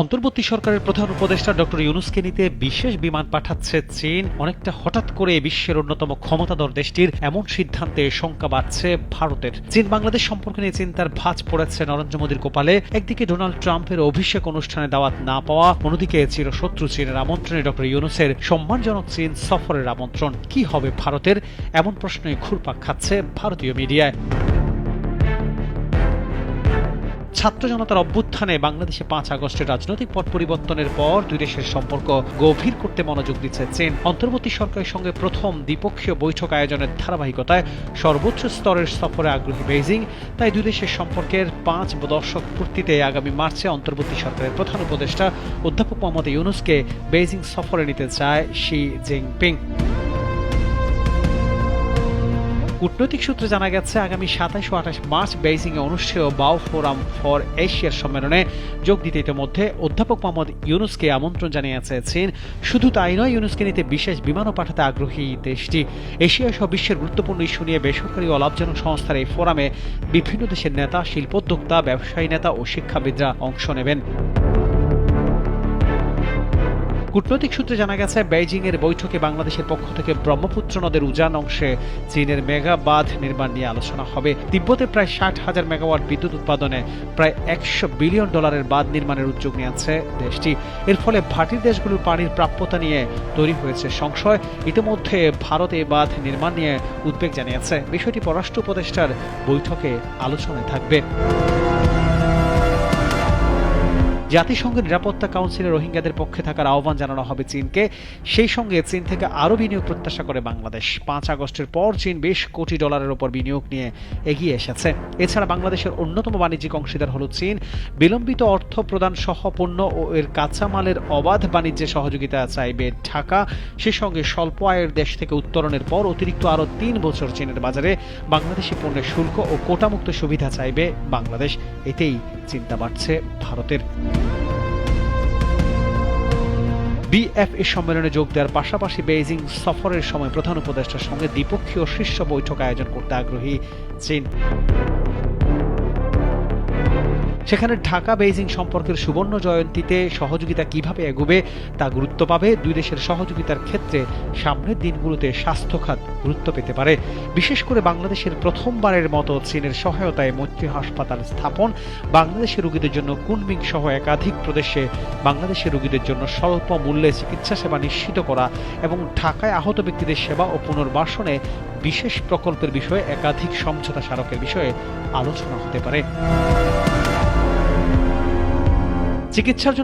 অন্তর্বর্তী সরকারের প্রধান উপদেষ্টা ডক্টর ইউনুসকে নিতে বিশেষ বিমান পাঠাচ্ছে চীন। অনেকটা হঠাৎ করে বিশ্বের অন্যতম ক্ষমতাধর দেশটির এমন সিদ্ধান্তে শঙ্কা বাড়ছে ভারতের। চীন বাংলাদেশ সম্পর্কে নিয়ে চিন্তার ভাঁজ পড়েছে নরেন্দ্র মোদীর কপালে। একদিকে ডোনাল্ড ট্রাম্পের অভিষেক অনুষ্ঠানে দাওয়াত না পাওয়া, অন্যদিকে চিরশত্রু চীনের আমন্ত্রণে ডক্টর ইউনুসের সম্মানজনক চীন সফরের আমন্ত্রণ। কি হবে ভারতের? এমন প্রশ্নে ঘুরপাক খাচ্ছে ভারতীয় মিডিয়ায়। ছাত্র জনতার অভ্যুত্থানে বাংলাদেশে পাঁচ আগস্টের রাজনৈতিক পট পরিবর্তনের পর দুই দেশের সম্পর্ক গভীর করতে মনোযোগ দিচ্ছে চীন। অন্তর্বর্তী সরকারের সঙ্গে প্রথম দ্বিপক্ষীয় বৈঠক আয়োজনের ধারাবাহিকতায় সর্বোচ্চ স্তরের সফরে আগ্রহী বেইজিং। তাই দুই দেশের সম্পর্কের পাঁচ দশক পূর্তিতে আগামী মার্চে অন্তর্বর্তী সরকারের প্রধান উপদেষ্টা অধ্যাপক মোহাম্মদ ইউনুসকে বেইজিং সফরে নিতে চায় শি জিনপিং। কূটনৈতিক সূত্রে জানা গেছে, আগামী সাতাশ ও আঠাশ মার্চ বেইজিং এ অনুষ্ঠেয় বাও ফোরাম ফর এশিয়ার সম্মেলনে যোগ দিতে ইতিমধ্যে অধ্যাপক মোহাম্মদ ইউনুসকে আমন্ত্রণ জানিয়েছে চীন। শুধু তাই নয়, ইউনুসকে নিতে বিশেষ বিমানও পাঠাতে আগ্রহী দেশটি। এশিয়া সহ বিশ্বের গুরুত্বপূর্ণ ইস্যু নিয়ে বেসরকারি ও লাভজনক সংস্থার এই ফোরামে বিভিন্ন দেশের নেতা, শিল্পোদ্যোক্তা, ব্যবসায়ী নেতা ও শিক্ষাবিদরা অংশ নেবেন। কূটনৈতিক সূত্রে জানা গেছে বেইজিং এর বৈঠকে বাংলাদেশের পক্ষ থেকে ব্রহ্মপুত্র নদের উজান অংশে চীনের মেগা বাঁধ নির্মাণ নিয়ে আলোচনা হবে। তিব্বতে প্রায় ষাট হাজার মেগাওয়াট বিদ্যুৎ উৎপাদনে প্রায় একশো বিলিয়ন ডলারের বাঁধ নির্মাণের উদ্যোগ নিয়েছে দেশটি। এর ফলে ভাটির দেশগুলোর পানির প্রাপ্যতা নিয়ে তৈরি হয়েছে সংশয়। ইতিমধ্যে ভারত এই বাঁধ নির্মাণ নিয়ে উদ্বেগ জানিয়েছে। বিষয়টি পররাষ্ট্র উপদেষ্টার বৈঠকে আলোচনায় থাকবে। জাতিসংঘের নিরাপত্তা কাউন্সিলে রোহিঙ্গাদের পক্ষে থাকার আহ্বান জানানো হবে চীনকে। সেই সঙ্গে চীন থেকে আরও বিনিয়োগ প্রত্যাশা করে বাংলাদেশ। পাঁচ আগস্টের পর চীন বেশ কোটি ডলারের ওপর বিনিয়োগ নিয়ে এগিয়ে এসেছে। এছাড়া বাংলাদেশের অন্যতম বাণিজ্যিক অংশীদার হল চীন। বিলম্বিত অর্থ প্রদান সহ পণ্য ও এর কাঁচামালের অবাধ বাণিজ্যে সহযোগিতা চাইবে ঢাকা। সে সঙ্গে স্বল্প আয়ের দেশ থেকে উত্তরণের পর অতিরিক্ত আরও তিন বছর চীনের বাজারে বাংলাদেশি পণ্যের শুল্ক ও কোটামুক্ত সুবিধা চাইবে বাংলাদেশ। এতেই চিন্তা বাড়ছে ভারতের। বিএফএ সম্মেলনে যোগ দেওয়ার পাশাপাশি বেইজিং সফরের সময় প্রধান উপদেষ্টার সঙ্গে দ্বিপক্ষীয় শীর্ষ বৈঠক আয়োজন করতে আগ্রহী চীন। সেখানে ঢাকা বেইজিং সম্পর্কের সুবর্ণ জয়ন্তীতে সহযোগিতা কীভাবে এগোবে তা গুরুত্ব পাবে দুই দেশের সহযোগিতার ক্ষেত্রে সামনের দিনগুলোতে স্বাস্থ্য খাত গুরুত্ব পেতে পারে। বিশেষ করে বাংলাদেশের প্রথমবারের মতো চীনের সহায়তায় মৈত্রী হাসপাতাল স্থাপন। বাংলাদেশের রোগীদের জন্য কুনমিং সহ একাধিক প্রদেশে বাংলাদেশের রোগীদের জন্য স্বল্প মূল্যে চিকিৎসা সেবা নিশ্চিত করা এবং ঢাকায় আহত ব্যক্তিদের সেবা ও পুনর্বাসনে বিশেষ প্রকল্পের বিষয়ে একাধিক সমঝোতা স্মারকের বিষয়ে আলোচনা হতে পারে। চিকিৎসার জন্য